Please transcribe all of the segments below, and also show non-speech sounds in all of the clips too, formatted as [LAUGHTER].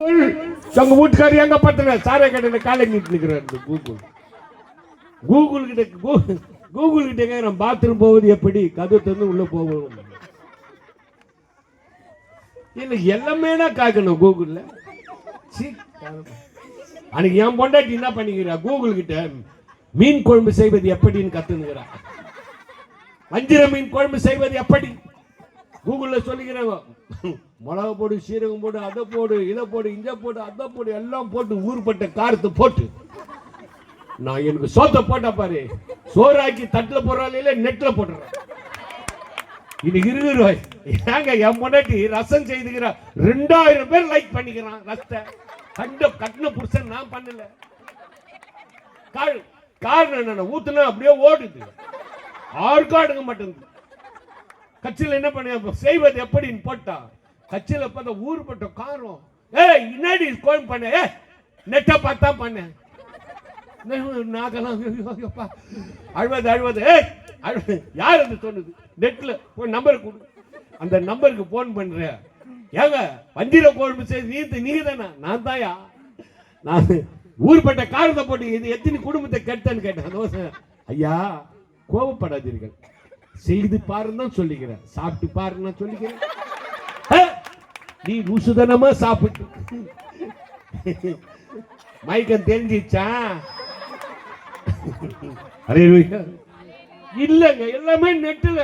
எங்க வீட்டுக்காரர் எங்க பத்தின சாரை கடையில காலை நீட்டு நிக்கிறார் இந்த கூகுள் கூகுள் கிட்ட கூகுள் கிட்ட கேக்குறேன். பாத்ரூம் போவது எப்படி? கதவு திறந்து உள்ள போகணும். இல்ல எல்லாமே காக்கணும் கூகுள்ல சீ, அன்னைக்கு என் பொண்டாட்டி என்ன பண்ணிக்கிறா? கூகுள் கிட்ட மீன் குழம்பு செய்வது எப்படின்னு கத்துனுங்கிறா வஞ்சிர மீன் குழம்பு செய்வது எப்படி? கூகுளில் சொல்லிக்கிறாங்க. மிளகா போடு சீரகம் போடு அதை போடு இதை போடு இதை போடு அதை போடு எல்லாம் போட்டு ஊர்பட்ட காரத்தை போட்டு. நான் எனக்கு சோத்தை போட்டா பாரு. சோறாக்கி தட்டில் போடுறாள் இல்ல நெட்டில் போட்டுறேன். இன்னைக்கு இருபது ரூபாய். ஏங்க என் முன்னாடி ரசம் செய்துக்கிறா ரெண்டாயிரம் பேர் லைக் பண்ணிக்கிறான் ரசத்தை. கண்ட கட்டின புருஷன் நான் பண்ணல. காரணம் காரணம் என்னன்னா ஊத்துனா அப்படியே ஓடுது. ஆறுக்கும் அடுக்க மாட்டேங்குது. கட்சியில் என்ன பண்ண செய்வது எப்படின்னு போட்டா கட்சியில் பார்த்தா ஊர்பட்ட காரம். ஏய் இன்னாடி கோயம் பண்ண? ஏ நெட்டை பார்த்தா பண்ணேன் [LAUGHS] நாகெல்லாம் அழுவது அழுவது. ஏய் அழுவது. யார் அது சொன்னது? நெட்ல ஒரு நம்பர் கொடு. அந்த நம்பருக்கு ஃபோன் பண்ற. ஏங்க வஞ்சிர குழம்பு செய்து நீ நீ தானே? நான் தாயா? நான் ஊர்பட்ட காரத்தை போட்டு இது எத்தனை குடும்பத்தை கெட்டேன்னு கேட்டேன். ஐயா கோபப்படாதீர்கள் செய்து பாருன்னு தான் சொல்லிக்கிறேன். சாப்பிட்டு பாருன்னு நான் சொல்லிக்கிறேன். நீ ருசுதனமா சாப்பிட்டு. மயக்கம் தெரிஞ்சிச்சா? அரே இல்லங்க எல்லாமே நெட்டுல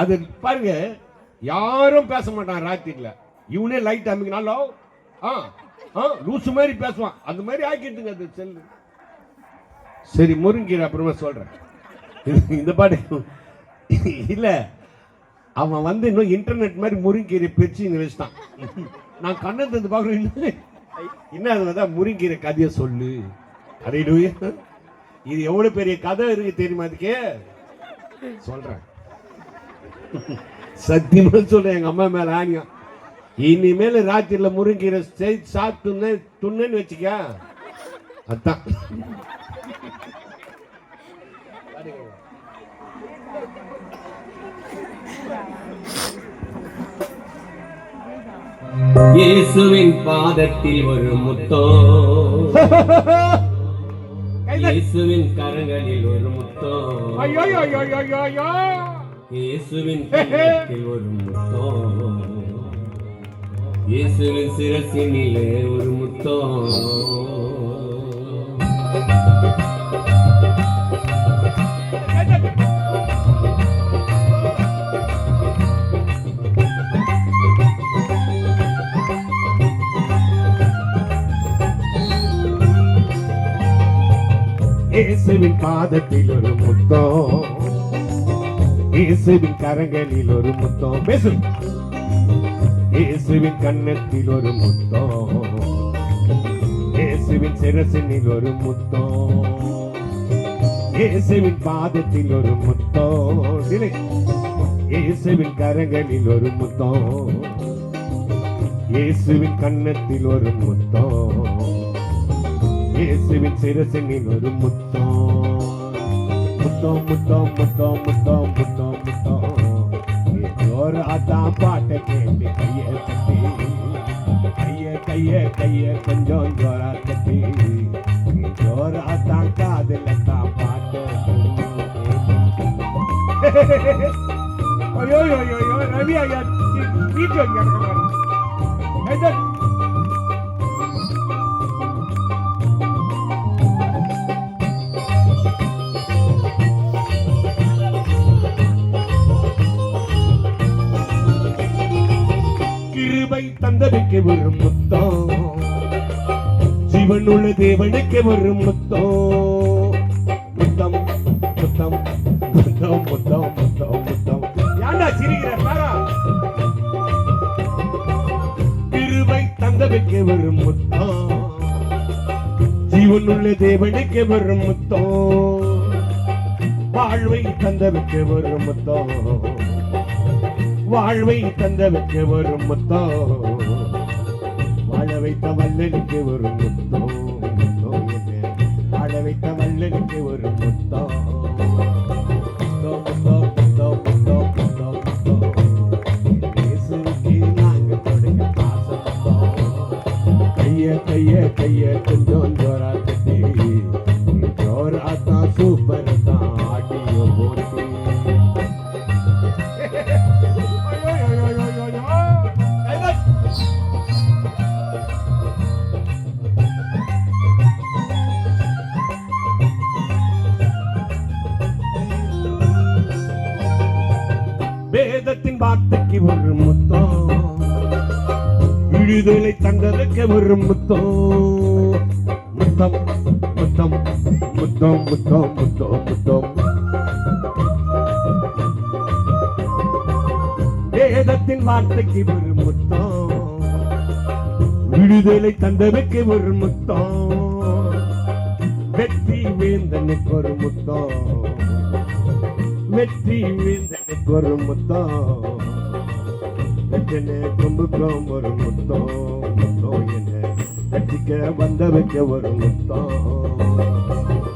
அது பாருங்க யாரும் பேச மாட்டான் ராத்திரில இவனே லைட் அமைக்கினாலோ ஆ ஆ லூசு மாதிரி பேசுவான். அந்த மாதிரி ஆக்கிட்டுங்க அது செல்லு. சரி முருங்கீரை அப்புறமா சொல்கிறேன் இந்த பாட்டு இல்லை அவன் வந்து இன்னும் இன்டர்நெட் மாதிரி முருங்கீரை பிரிச்சு நினைச்சிட்டான் நான் கண்ணை தந்து பார்க்குறேன் என்ன? அது வந்து? முருங்கீரை கதையை சொல்லு. அடையிடுவே இது எவ்வளோ பெரிய கதை இருக்கு தெரியுமா அதுக்கே? சொல்கிறேன் சத்தியமா சொல்றேன் எங்க அம்மா மேல ஆணியம். இனிமேல் ராத்திரில முருங்கீரை செய் சாப்பிட்டு துண்ணுன்னு வச்சுக்க. அதான். இயேசுவின் பாதத்தில் ஒரு முத்தோ? இயேசுவின் கரங்களில் ஒரு முத்தோ? இயேசுவின் கரத்தில் ஒரு முத்தோ? இயேசுவின் சிரசினிலே ஒரு முத்தோ? இயேசுவின் பாதத்தில் ஒரு முத்தம். இயேசுவின் கரங்களில் ஒரு முத்தம். பேசு இயேசுவின் கண்ணத்தில் ஒரு முத்தம். இயேசுவின் சிரசினில் ஒரு முத்தம். இயேசுவின் பாதத்தில் ஒரு முத்தம் இயேசுவின் கரங்களில் ஒரு முத்தம். இயேசுவின் கண்ணத்தில் ஒரு முத்தம். இயேசுவின் சிரசினில் ஒரு முத்தம் முத்தம் முத்தம் முத்தம் முத்தம் முத்தம் முத்தம் ஜோராதான் பாட்டை கேட்டு கைய தட்டி கைய கைய கைய கொஞ்சம் ஜோரா தட்டி ஜோராதான் காதுல தான் பாட்டு ஐயோ ஐயோ ஐயோ ரவி ஐயா வீட்டு ஐயா கிருபை தந்ததுக்கு ஒரு முத்தம். ஜீவனுள்ள தேவனுக்கு ஒரு முத்தம். முத்தம் முத்தம் முத்தம் முத்தம் முத்தம் முத்தம். ஏன்டா சிரிக்கிற? பாரா. கிருபை தந்ததுக்கு ஒரு முத்தம். ஜீவனுள்ள தேவனுக்கு ஒரு முத்தம். வாழ்வை தந்ததுக்கு ஒரு முத்தம். வாழ்வை தந்தவருக்கு ஒரு முத்தம். வல்லனுக்கு ஒரு முத்தோ முத்தோ என்ன? ஆட வைத்த வல்லனுக்கு ஒரு முத்தோ. கைய கைய கைய கொஞ்சம் ஜோரா விடுதலை தந்ததற்கு ஒரு முத்தம். முத்தம் முத்தம் முத்தம் முத்தம் முத்தம் முத்தம். வேதத்தின் வார்த்தைக்கு ஒரு முத்தம். விடுதலை தந்ததற்கு ஒரு முத்தம். வெற்றி வேந்தனுக்கு ஒரு முத்தம். வெற்றி வேந்தனுக்கு ஒரு முத்தம். என்ன கும்புக்கம் ஒரு முத்தம். முத்தம் என்ன கட்டிக்க வந்த வைக்க ஒரு முத்தம்.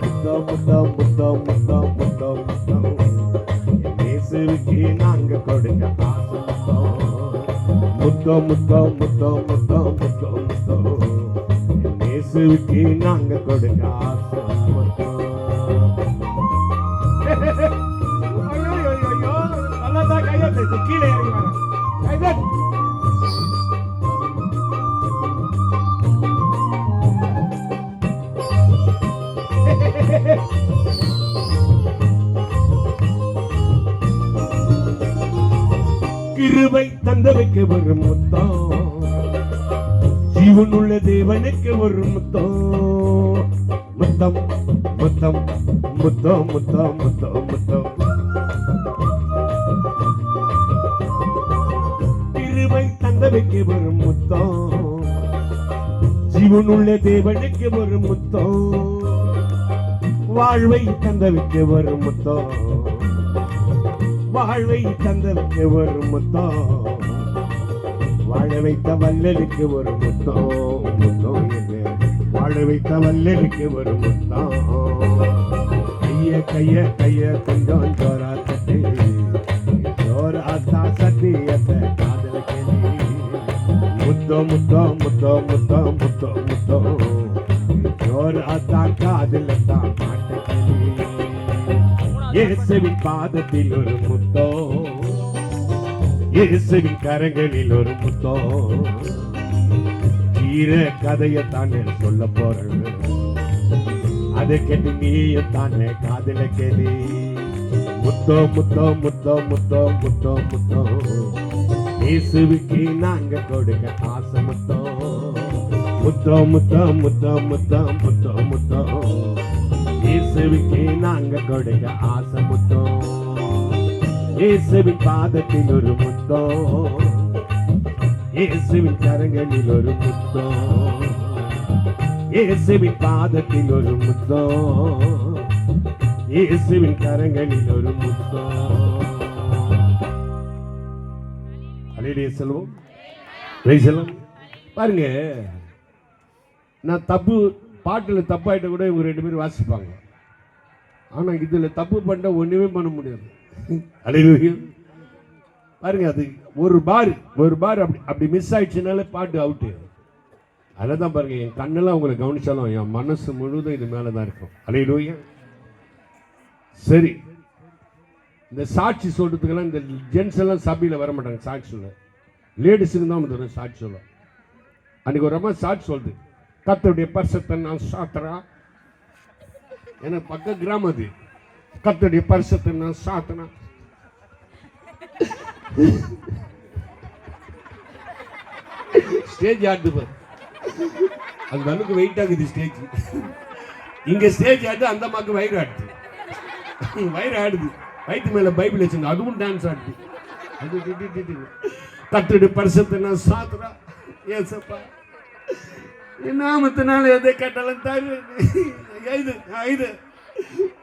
முத்தம் முத்தம் முத்தம் முத்தம் முத்தம் முத்தம். இயேசுவுக்கு நாங்க கொடுங்க ஆசை முத்தம். முத்தம் முத்தம் முத்தம் முத்தம் முத்தம் முத்தம். இயேசுவுக்கு நாங்க கொடுங்க ஆசை முத்தம். ஐயோ, ஐயோ, ஐயோ, நல்லாதான் கையை கீழே இறங்கி வரேன். கிருபை தந்தவைக்கு வரும் முத்தம். ஜீவனுள்ள தேவனுக்கு வரும் முத்தம். முத்தம் முத்தம் முத்தம் முத்தம் முத்தம். கிருபை தந்தவைக்கு ஒரு முத்தம். ஜீவனுள்ள தேவனுக்கு ஒரு முத்தம். வாழ்வை தந்தவைக்கு ஒரு முத்தம். வாழ்வை தந்தவைக்கு ஒரு முத்தம். வாழ வைத்த வல்லலுக்கு ஒரு முத்தம். முத்தம் வாழ வைத்த வல்லலுக்கு ஒரு முத்தம். கைய கைய கைய கொஞ்சம் ஜோரா தட்டு. முத்தோ முத்தோ முத்தோ முத்தோ முத்தோ முத்தோ. ஜோரா தான் காதல தான் இயேசுவின் பாதத்தில் ஒரு முத்தோ இயேசுவின் கரங்களில் ஒரு முத்தோ தீர கதையை தானே சொல்ல போறேன் அதை கேட்டு நீயும் தானே காதல கேளு முத்தோ முத்தோ முத்தோ முத்தோ முத்தோ முத்தோ இயேசுவுக்கு நாங்க கொடுக்க ஆசை முத்தம். முத்தம் முத்தம் முத்தம் முத்தம் முத்தம் முத்தம். இயேசுவுக்கு நாங்க கொடுக்க ஆசை முத்தம். இயேசுவின் பாதத்தில் ஒரு முத்தம். இயேசுவின் கரங்களில் ஒரு முத்தம். இயேசுவின் பாதத்தில் ஒரு முத்தம். இயேசுவின் கரங்களில் ஒரு முத்தம். அலையிலே செல்வோம். செல்வம் பாருங்க. நான் தப்பு பாட்டில் தப்பாயிட்ட கூட இவங்க ரெண்டு பேரும் வாசிப்பாங்க. ஆனால் இதில் தப்பு பண்ண ஒன்றுமே பண்ண முடியாது. அலையிலுயா? பாருங்க அது ஒரு பார் ஒரு பார் அப்படி அப்படி மிஸ் ஆயிடுச்சுனாலே பாட்டு அவுட்டு அதில் தான் பாருங்க என் கண்ணெல்லாம் உங்களை கவனிச்சாலும் என் மனசு முழுவதும் இது மேலே தான் இருக்கும். அலையிலுயா? சரி. இந்த சாட்சி சொல்கிறதுக்கெல்லாம் இந்த ஜென்ஸ் எல்லாம் சபையில் வர மாட்டாங்க சாட்சி சொல்ல. லேடிஸுக்கு தான் வந்து சாட்சி சொல்ல. அன்றைக்கி ஒரு அம்மா சாட்சி சொல்லுது. கத்தருடைய பரிசத்தை நான் சாத்துறா எனக்கு பக்க கிராமம் அது. கத்தருடைய பரிசத்தை நான் சாத்தினா? ஸ்டேஜ் ஆடுது பாரு? அந்த அளவுக்கு வெயிட் ஆகுது ஸ்டேஜ் இங்கே ஸ்டேஜ் ஆடுது அந்த அம்மாவுக்கு வயிறு ஆடுது. வயிறு ஆடுது. வயிற்று மேல பைபிள் வச்சிருந்தா அதுவும் டான்ஸ் ஆடுது. அது தட்டுடு பரிசத்தினா சாத்துறா. ஏசப்பா என் நாமத்தினால எதை கேட்டாலும் தரு இது இது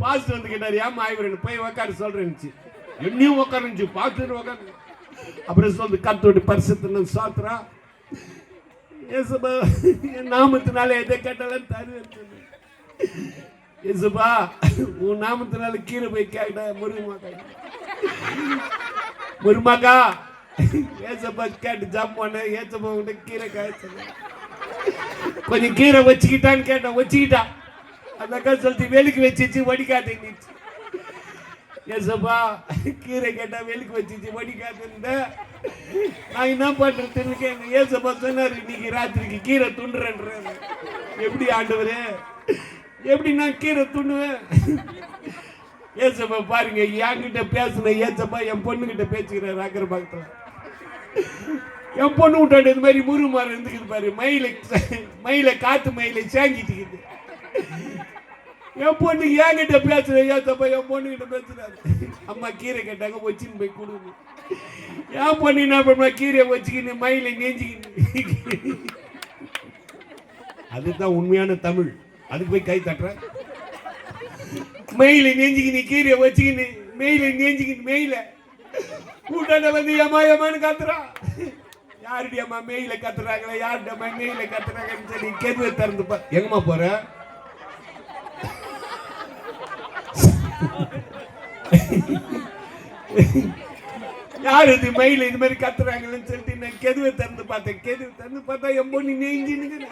பாஸ்ட் வந்து கேட்டார் ஏமா ஆய்வு போய் உக்காரு? சொல்றேன்னுச்சு என்னையும் உக்காருச்சு பார்த்துட்டு உக்காரு. அப்புறம் சொல்லு கத்தோடு பரிசத்தை சாத்துறா. ஏசப்பா என் நாமத்தினால எதை கேட்டாலும் தரு இசுபா உன் நாமத்தினால கீரை போய் கேட்ட முருகமாக்கா முருமாக்கா ஏசப்பா கேட்டு ஜாப் பண்ண ஏசப்பா உன்கிட்ட கீரை காய்ச்சல கொஞ்சம் கீரை வச்சுக்கிட்டான்னு கேட்டேன் வச்சுக்கிட்டா. அந்த அக்கா சொல்லிட்டு வெளுக்கு வச்சிச்சு வடிகாட்டுச்சு ஏசப்பா கீரை கேட்டா வெளுக்கு வச்சிச்சு வடிகாட்டுந்த நான் என்ன பண்றதுன்னு கேட்டேன் ஏசப்பா சொன்னார் இன்னைக்கு ராத்திரிக்கு கீரை துண்டுறேன்றாரு. எப்படி ஆண்டவரே? எப்படி நான் கீரை துண்ணுவேன் ஏசப்பா பாருங்க என்கிட்ட பேசுன ஏசப்பா என் பொண்ணுகிட்ட பேசுகிறார் அக்கறை பக்கத்தில் என் பொண்ணு விட்டாண்டு இந்த மாதிரி முரு மரம் இருந்துக்குது பாரு மயில மயில காத்து மயில சேங்கிட்டுக்குது. என் பொண்ணு என்கிட்ட பேசுற ஏசப்பா என் பொண்ணுகிட்ட பேசுறாரு. அம்மா கீரை கேட்டாங்க வச்சுன்னு போய் கொடுங்க என் பொண்ணு என்ன பண்ணுவா? கீரையை வச்சுக்கின்னு மயிலை நெஞ்சிக்கின்னு. அதுதான் உண்மையான தமிழ். அதுக்கு போய் கை தட்டுற? மெயில நெஞ்சிக்கின்னு கீரையை வச்சுக்கின்னு மெயில நெஞ்சிக்கின்னு மெயில. கூட்டாண்ட வந்து ஏமா ஏமான்னு கத்துறா? யாருடைய அம்மா மெயில கத்துறாங்களா யாருடைய அம்மா மெயில கத்துறாங்கன்னு சொல்லி கெதுவை திறந்து பா எங்கம்மா போற? யார் இது மயில்? இது மாதிரி கத்துறாங்கன்னு சொல்லிட்டு நான் கெதுவை திறந்து பார்த்தேன். கெதுவை திறந்து பார்த்தா என் பொண்ணு நெஞ்சின்னு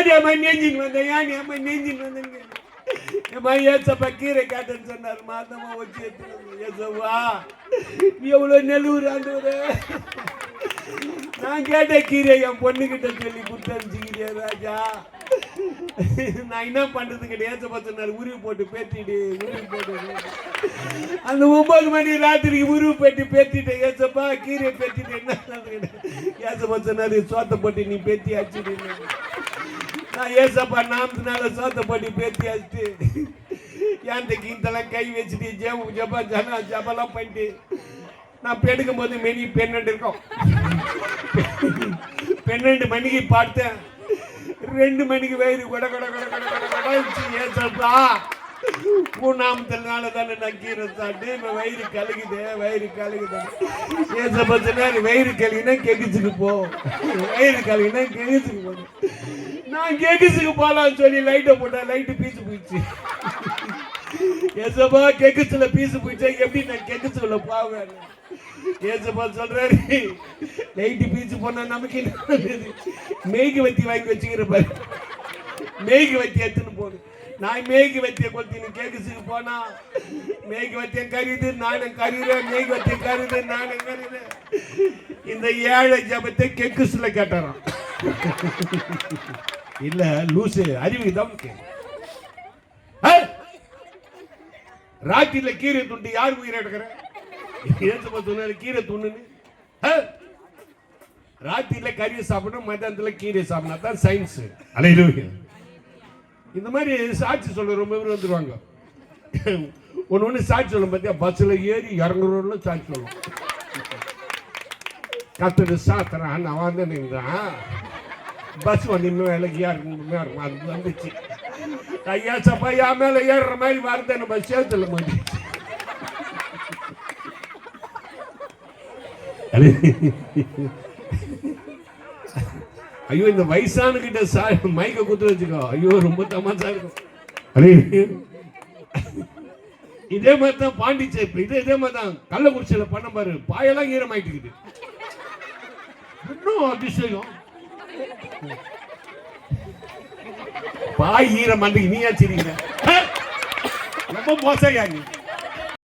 ஏன் அம்மா நெஞ்சின்னு வந்தேன் ஏன் அம்மா நெஞ்சின்னு வந்தேன்னு ஏம்மா ஏசப்பா கீரை கேட்டேன்னு சொன்னார் மாதமா வச்சு எடுத்துட்டு ஏசவா நீ எவ்வளோ நெல்லூர் ஆண்டவரே நான் கேட்ட கீரை என் பொண்ணுகிட்ட சொல்லி கொடுத்து அனுப்பிச்சுக்கிறியா ராஜா நான் என்ன பண்றது கிடையாது ஏசப்பா சொன்னார் உருவி போட்டு பேத்திட்டு உருவி போட்டு அந்த ஒன்பது மணி ராத்திரிக்கு உருவி போட்டு பேத்திட்டேன் ஏசப்பா கீரை பேத்திட்டு என்ன ஏசப்பா சொன்னார் சோத்தை போட்டு நீ பேத்தி அடிச்சுட்டு நான் ஏசப்பா நாமத்தினால சோத்த போட்டு பேத்தி அடிச்சுட்டு ஏன் கீந்தெல்லாம் கை வச்சுட்டு ஜெப ஜபா ஜனா ஜபெல்லாம் பண்ணிட்டு நான் பெடுக்கும் போது மெனி பன்னெண்டு இருக்கும் பன்னெண்டு மணிக்கு பார்த்தேன் ரெண்டு மணிக்கு வயிறு கொட கொட கொட கொட கொட கொடச்சு ஏசப்பா பூநாமத்தினால தானே நான் கீரை சாப்பிட்டு இப்போ வயிறு கலகுது வயிறு கலகுது ஏசப்பா சொன்னாரு வயிறு கழுகினா கெகிச்சுக்கு போ. வயிறு கழுகினா கெகிச்சுக்கு போ. நான் கெகிச்சுக்கு போலாம்னு சொல்லி லைட்டை போட்டேன் லைட்டு பீச்சு போயிடுச்சு. ஏசப்பா கெக்குச்சுல பீசு போயிடுச்சா? எப்படி நான் கெக்குச்சுல போவேன்? ஏசப்பா சொல்றாரு. லைட்டு பீச்சு போனா நமக்கு என்ன நல்லது? மேய்க்கு வத்தி வாங்கி வச்சுக்கிற பாரு. மேய்க்கு வத்தி எடுத்துன்னு போகணும் நான் மேய்க்கு வத்திய கொத்தின்னு கேக்குசுக்கு போனா. மேய்க்கு வத்தியம் கருது நானும் கருகிறேன் மேய்க்கு வத்தியம் கருது நானும் கருகிறேன் இந்த ஏழை ஜபத்தை கெக்குசுல கேட்டாராம். இல்ல லூசு அறிவு தான் கேட்கு ராத்திரில கீரை துண்டு யார் உயிரை எடுக்கிற? ஏசப்பா சொன்னாரு கீரை துண்டுன்னு? ராத்திரில கறி சாப்பிடணும் மத்தியானத்துல கீரை சாப்பிடணும். தான் சயின்ஸ் அலையிலுங்க இந்த மாதிரி சாட்சி சொல்ல ரொம்ப பேர் வந்துருவாங்க. ஒன்று ஒன்று சாட்சி சொல்லும் பார்த்தியா பஸ்ஸில் ஏறி இறங்குறவங்கள சாட்சி சொல்லும். கத்துட்டு சாத்துறான் நான் வந்து நின்றான் பஸ் வந்து இன்னும் இலக்கியா இருக்கும் இருக்கும் அது வந்துச்சு. ஐயா சப்பா மேலே ஏறுற மாதிரி வருது நம்ம சேத்துல மாட்டி. ஐயோ இந்த வயசான கிட்ட சா மைக்க குத்து வச்சுக்கோ. ஐயோ ரொம்ப தமாசா இருக்கும். அடே இதே மாதிரி தான் பாண்டிச்சேரி இதே இதே மாதிரி தான் கள்ளக்குறிச்சியில பண்ண பாரு பாயெல்லாம் ஈரமாயிட்டு இன்னும் அதிசயம். பாய் ஈரம் மண்டைக்கு நீ ஏன் சிரிக்கிற? ரொம்ப மோசம் நீ.